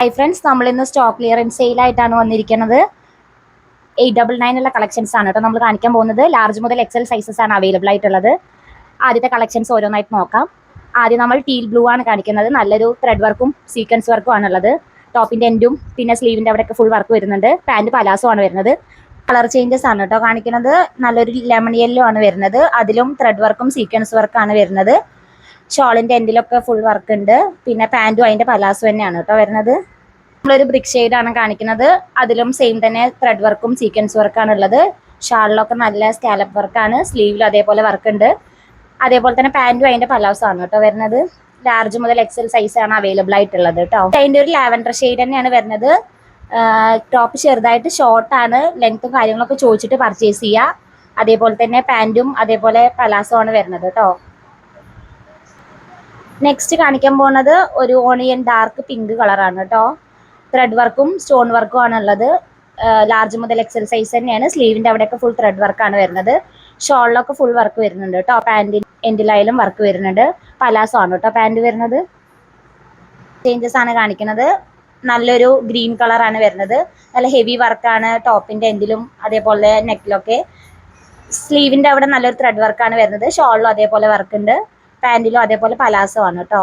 Hi friends നമ്മൾ ഇന്ന് stock clearance സെയിലായിട്ടാണ് വന്നിരിക്കുന്നത്. എയ്റ്റ് ഡബിൾ നയൻ ഉള്ള കളക്ഷൻസ് ആണ് കേട്ടോ നമ്മൾ കാണിക്കാൻ പോകുന്നത്. ലാർജ് മുതൽ എക്സൽ സൈസസ് ആണ് അവൈലബിൾ ആയിട്ടുള്ളത്. ആദ്യത്തെ കളക്ഷൻസ് ഓരോന്നായിട്ട് നോക്കാം. ആദ്യം നമ്മൾ ടീൽ ബ്ലൂ ആണ് കാണിക്കുന്നത്. നല്ലൊരു ത്രെഡ് വർക്കും സീക്വൻസ് വർക്കും ആണുള്ളത്. ടോപ്പിന്റെ എൻഡും പിന്നെ സ്ലീവിന്റെ അവിടെയൊക്കെ ഫുൾ വർക്ക് വരുന്നുണ്ട്. പാന്റ് പലാസോ ആണ് വരുന്നത്. കളർ ചേഞ്ചസ് ആണ് കേട്ടോ കാണിക്കുന്നത്. നല്ലൊരു ലെമൺ യെല്ലോ ആണ് വരുന്നത്. അതിലും ത്രെഡ് വർക്കും സീക്വൻസ് വർക്കാണ് വരുന്നത്. ഷോളിന്റെ എൻഡിലൊക്കെ ഫുൾ വർക്ക് ഉണ്ട്. പിന്നെ പാന്റും അതിന്റെ പലാസോ തന്നെയാണ് കേട്ടോ വരുന്നത്. നമ്മളൊരു ബ്രിക് ആണ് കാണിക്കുന്നത്. അതിലും സെയിം തന്നെ ത്രെഡ് വർക്കും സീക്വൻസ് വർക്കാണ് ഉള്ളത്. ഷാളിലൊക്കെ നല്ല സ്കാലപ്പ് വർക്കാണ് സ്ലീവിലും അതേപോലെ വർക്ക് ഉണ്ട്. അതേപോലെ തന്നെ പാന്റും പലാസോ ആണ് കേട്ടോ വരുന്നത്. ലാർജ് മുതൽ എക്സൽ സൈസ് ആണ് അവൈലബിൾ ആയിട്ടുള്ളത് കേട്ടോ. അതിന്റെ ഒരു ലാവൻഡർ ഷെയ്ഡ് തന്നെയാണ് വരുന്നത്. ടോപ്പ് ചെറുതായിട്ട് ഷോർട്ട് ആണ്. ലെങ്ത്തും കാര്യങ്ങളൊക്കെ ചോദിച്ചിട്ട് പർച്ചേസ് ചെയ്യുക അതേപോലെ തന്നെ പാന്റും അതേപോലെ പലാസോ ആണ് വരുന്നത് കേട്ടോ. നെക്സ്റ്റ് കാണിക്കാൻ പോകുന്നത് ഒരു ഓണിയൻ ഡാർക്ക് പിങ്ക് കളറാണ് കേട്ടോ. ത്രെഡ് വർക്കും സ്റ്റോൺ വർക്കും ആണ് ഉള്ളത് ലാർജ് മുതൽ എക്സൽ സൈസ് തന്നെയാണ്. സ്ലീവിന്റെ അവിടെയൊക്കെ ഫുൾ ത്രെഡ് വർക്കാണ് വരുന്നത്. ഷോളിലൊക്കെ ഫുൾ വർക്ക് വരുന്നുണ്ട് കേട്ടോ. പാന്റ് എൻഡിലായാലും വർക്ക് വരുന്നുണ്ട്. പലാസോ ആണ് കേട്ടോ പാന്റ് വരുന്നത്. ചേഞ്ചസ് ആണ് കാണിക്കുന്നത്. നല്ലൊരു ഗ്രീൻ കളറാണ് വരുന്നത്. നല്ല ഹെവി വർക്കാണ് ടോപ്പിന്റെ എൻഡിലും അതേപോലെ നെക്കിലൊക്കെ സ്ലീവിന്റെ അവിടെ നല്ലൊരു ത്രെഡ് വർക്കാണ് വരുന്നത്. ഷോളിലും അതേപോലെ വർക്ക് ഉണ്ട്. പാന്റിലും അതേപോലെ പലാസോ ആണ് കേട്ടോ.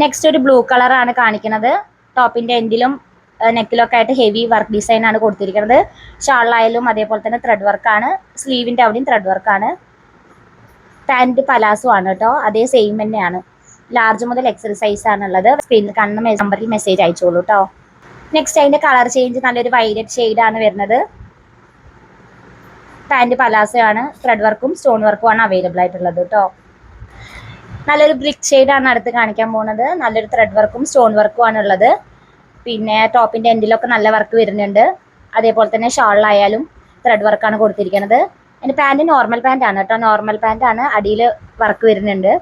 നെക്സ്റ്റ് ഒരു ബ്ലൂ കളറാണ് കാണിക്കുന്നത്. ടോപ്പിന്റെ എൻഡിലും നെക്കിലൊക്കെ ആയിട്ട് ഹെവി വർക്ക് ഡിസൈൻ ആണ് കൊടുത്തിരിക്കുന്നത്. ഷാളിലായാലും അതേപോലെ തന്നെ ത്രെഡ് വർക്കാണ് സ്ലീവിന്റെ അവിടെയും ത്രെഡ് വർക്കാണ് പാന്റ് പലാസോ ആണ് കേട്ടോ. അതേ സെയിം തന്നെയാണ്. ലാർജ് മുതൽ എക്സർസൈസ് ആണുള്ളത്. സ്ക്രീനിൽ കാണുന്ന നമ്പറിൽ മെസ്സേജ് അയച്ചോളൂ കേട്ടോ നെക്സ്റ്റ് അതിന്റെ കളർ ചേഞ്ച് നല്ലൊരു വൈലറ്റ് ആണ് വരുന്നത്. പാന്റ് പലാസോ ആണ്. ത്രെഡ് വർക്കും സ്റ്റോൺ വർക്കും ആണ് അവൈലബിൾ ആയിട്ടുള്ളത് കേട്ടോ നല്ലൊരു ബ്രിക്ക് ആണ് അടുത്ത് കാണിക്കാൻ പോകുന്നത്. നല്ലൊരു ത്രെഡ് വർക്കും സ്റ്റോൺ വർക്കും ആണ് ഉള്ളത് പിന്നെ ടോപ്പിന്റെ എൻഡിലൊക്കെ നല്ല വർക്ക് വരുന്നുണ്ട്. അതേപോലെ തന്നെ ഷാളിലായാലും ത്രെഡ് വർക്കാണ് കൊടുത്തിരിക്കുന്നത് എന്റെ പാന്റ് നോർമൽ പാന്റാണ് കേട്ടോ. നോർമൽ പാന്റാണ് അടിയിൽ വർക്ക് വരുന്നുണ്ട്.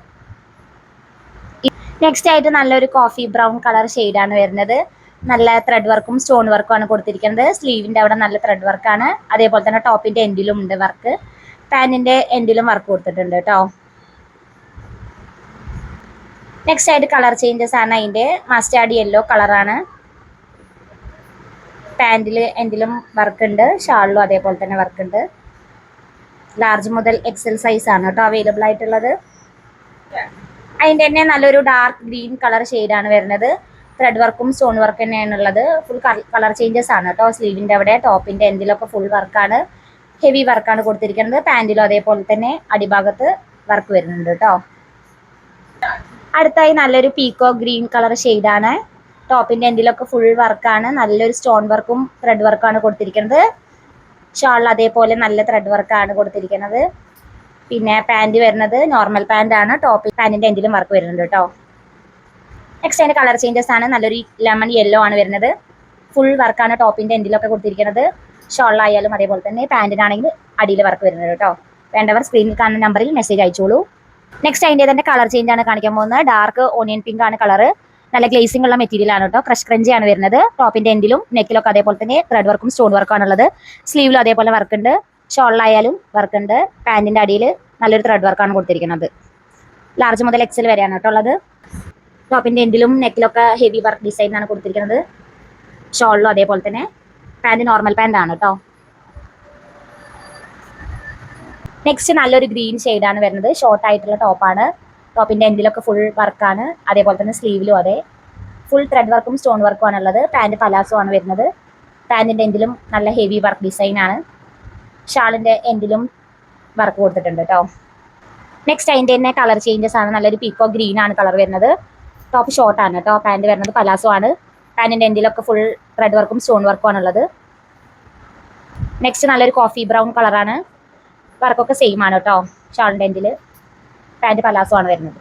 നെക്സ്റ്റ് ആയിട്ട് നല്ലൊരു കോഫി ബ്രൗൺ കളർ ആണ് വരുന്നത്. നല്ല ത്രെഡ് വർക്കും സ്റ്റോൺ വർക്കും ആണ് കൊടുത്തിരിക്കുന്നത് സ്ലീവിന്റെ അവിടെ നല്ല ത്രെഡ് വർക്കാണ് അതേപോലെ തന്നെ ടോപ്പിന്റെ എൻഡിലും ഉണ്ട് വർക്ക് പാന്റിന്റെ എൻഡിലും വർക്ക് കൊടുത്തിട്ടുണ്ട് കേട്ടോ. നെക്സ്റ്റ് ആയിട്ട് കളർ ചേഞ്ചസ് ആണ്. അതിന്റെ മസ്റ്റാർഡ് യെല്ലോ കളറാണ് പാന്റിൽ വർക്ക് ഉണ്ട് ഷാളിലും അതേപോലെ തന്നെ വർക്ക് ഉണ്ട് ലാർജ് മുതൽ എക്സൽ സൈസ് ആണ് കേട്ടോ അവൈലബിൾ ആയിട്ടുള്ളത്. അതിന്റെ തന്നെ നല്ലൊരു ഡാർക്ക് ഗ്രീൻ കളർ ആണ് വരുന്നത്. ത്രെഡ് വർക്കും സ്റ്റോൺ വർക്ക് തന്നെയാണ് ഉള്ളത്. ഫുൾ കളർ ചേഞ്ചസ് ആണ് കേട്ടോ. സ്ലീവിന്റെ അവിടെ ടോപ്പിന്റെ എൻഡിലൊക്കെ ഫുൾ വർക്കാണ് ഹെവി വർക്കാണ് കൊടുത്തിരിക്കുന്നത്. പാന്റിലും അതേപോലെ തന്നെ അടിഭാഗത്ത് വർക്ക് വരുന്നുണ്ട് കേട്ടോ. അടുത്തായി നല്ലൊരു പീക്കോ ഗ്രീൻ കളർ ആണ്. ടോപ്പിന്റെ എൻഡിലൊക്കെ ഫുൾ വർക്കാണ് നല്ലൊരു സ്റ്റോൺ വർക്കും ത്രെഡ് വർക്കാണ് കൊടുത്തിരിക്കുന്നത്. ഷാളിൽ അതേപോലെ നല്ല ത്രെഡ് വർക്കാണ് കൊടുത്തിരിക്കുന്നത്. പിന്നെ പാന്റ് വരുന്നത് നോർമൽ പാന്റ് ആണ്. ടോപ്പിൽ പാന്റിന്റെ എൻഡിലും വർക്ക് വരുന്നുണ്ട് കേട്ടോ. നെക്സ്റ്റ് അതിന്റെ കളർ ചേഞ്ചസ് ആണ്. നല്ലൊരു ലെമൺ യെല്ലോ ആണ് വരുന്നത്. ഫുൾ വർക്കാണ് ടോപ്പിന്റെ എൻഡിലൊക്കെ കൊടുത്തിരിക്കുന്നത്. ഷോളിലായാലും അതേപോലെ തന്നെ പാന്റിനാണെങ്കിൽ അടിയിൽ വർക്ക് വരുന്നത് കേട്ടോ. വേണ്ടവർ സ്ക്രീനിൽ കാണുന്ന നമ്പറിൽ മെസ്സേജ് അയച്ചോളൂ. നെക്സ്റ്റ് അതിന്റെ തന്നെ കളർ ചേഞ്ച് ആണ് കാണിക്കാൻ പോകുന്നത്. ഡാർക്ക് ഓണിയൻ പിങ്ക് ആണ് കളർ നല്ല ഗ്ലേസിംഗ് ഉള്ള മെറ്റീരിയൽ ആണ് കേട്ടോ ക്രഷ് ക്രഞ്ചി ആണ് വരുന്നത്. ടോപ്പിന്റെ എൻഡിലും നെക്കിലൊക്കെ അതേപോലെ തന്നെ ത്രെഡ് വർക്കും സ്റ്റോൺ വർക്കും ആണുള്ളത് സ്ലീവിലും അതേപോലെ വർക്ക് ഉണ്ട്. ഷോളിലായാലും വർക്ക് ഉണ്ട്. പാന്റിന്റെ അടിയിൽ നല്ലൊരു ത്രെഡ് വർക്കാണ് കൊടുത്തിരിക്കുന്നത്. ലാർജ് മുതൽ എക്സൽ വരെയാണ് കേട്ടോ ഉള്ളത്. ടോപ്പിന്റെ എൻഡിലും നെക്കിലൊക്കെ ഹെവി വർക്ക് ഡിസൈൻ ആണ് കൊടുത്തിരിക്കുന്നത്. ഷോളിലും അതേപോലെ തന്നെ. പാന്റ് നോർമൽ പാന്റ് ആണ് കേട്ടോ നെക്സ്റ്റ് നല്ലൊരു ഗ്രീൻ ആണ് വരുന്നത്. ഷോർട്ട് ആയിട്ടുള്ള ടോപ്പാണ് ടോപ്പിന്റെ എൻഡിലൊക്കെ ഫുൾ വർക്കാണ് അതേപോലെ തന്നെ സ്ലീവിലും അതെ. ഫുൾ ത്രെഡ് വർക്കും സ്റ്റോൺ വർക്കും ആണുള്ളത്. പാന്റ് പലാസോ ആണ് വരുന്നത്. പാന്റിന്റെ എൻഡിലും നല്ല ഹെവി വർക്ക് ഡിസൈൻ ആണ്. ഷാളിന്റെ എൻഡിലും വർക്ക് കൊടുത്തിട്ടുണ്ട് കേട്ടോ നെക്സ്റ്റ് അതിന്റെ തന്നെ കളർ ചേഞ്ചസ് ആണ്. നല്ലൊരു പീക്കോ ഗ്രീൻ ആണ് കളർ വരുന്നത്. ടോപ്പ് ഷോർട്ട് ആണ് കേട്ടോ പാന്റ് വരുന്നത് പലാസോ ആണ്. പാന്റിന്റെ എൻഡിലൊക്കെ ഫുൾ ത്രെഡ് വർക്കും സ്റ്റോൺ വർക്കും ആണുള്ളത്. നെക്സ്റ്റ് നല്ലൊരു കോഫി ബ്രൗൺ കളറാണ് വർക്കൊക്കെ സെയിം ആണ് കേട്ടോ ഷാളിന്റെ എൻഡിൽ പാന്റ് പലാസോ ആണ് വരുന്നത്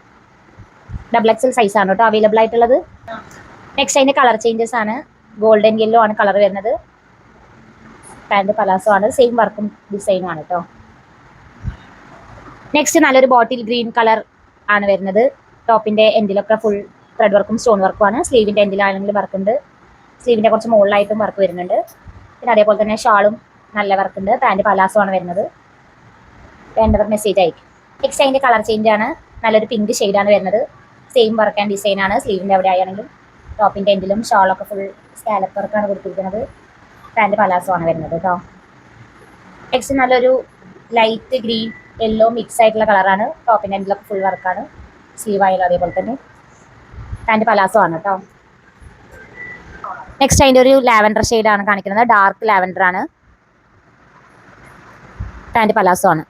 ഡബിൾ എക്സൽ സൈസ് ആണ് കേട്ടോ അവൈലബിൾ ആയിട്ടുള്ളത്. നെക്സ്റ്റ് അതിന്റെ കളർ ചേഞ്ചസ് ആണ്. ഗോൾഡൻ യെല്ലോ ആണ് കളർ വരുന്നത്. പാന്റ് പലാസോ ആണ് സെയിം വർക്കും ഡിസൈനും ആണ് കേട്ടോ. നെക്സ്റ്റ് നല്ലൊരു ബോട്ടിൽ ഗ്രീൻ കളർ ആണ് വരുന്നത്. ടോപ്പിന്റെ എൻഡിലൊക്കെ ഫുൾ ത്രെഡ് വർക്കും സ്റ്റോൺ വർക്കും ആണ്. സ്ലീവിന്റെ എൻഡിലാണെങ്കിലും വർക്ക് ഉണ്ട്. സ്ലീവിന്റെ കുറച്ച് മുകളിലായിട്ടും വർക്ക് വരുന്നുണ്ട്. പിന്നെ അതേപോലെ തന്നെ ഷാളും നല്ല വർക്ക് ഉണ്ട്. പാന്റ് പലാസോ ആണ് വരുന്നത്. വേണ്ടവർ മെസ്സേജ് അയക്കും. നെക്സ്റ്റ് അതിന്റെ കളർ ചേഞ്ച് ആണ്. നല്ലൊരു പിങ്ക് ഷെയ്ഡാണ് വരുന്നത്. സെയിം വർക്ക് ആൻഡ് ഡിസൈൻ ആണ്. സ്ലീവിന്റെ അവിടെ ആയാണെങ്കിലും ടോപ്പിന്റെ എൻഡിലും ഷോളൊക്കെ ഫുൾ സ്കാലപ്പ് വർക്കാണ് കൊടുത്തിരിക്കുന്നത്. പാന്റ് പലാസോ ആണ് വരുന്നത് കേട്ടോ നെക്സ്റ്റ് നല്ലൊരു ലൈറ്റ് ഗ്രീൻ യെല്ലോ മിക്സ് ആയിട്ടുള്ള കളറാണ് ടോപ്പിന്റെ എൻഡിലൊക്കെ ഫുൾ വർക്കാണ് സ്ലീവ് ആയാലും അതേപോലെ തന്നെ. പാന്റ് പലാസോ ആണ് കേട്ടോ നെക്സ്റ്റ് അതിന്റെ ഒരു ലാവൻഡർ ഷെയ്ഡാണ് കാണിക്കുന്നത്. ഡാർക്ക് ലാവൻഡർ ആണ്. പാന്റ് പലാസോ ആണ്.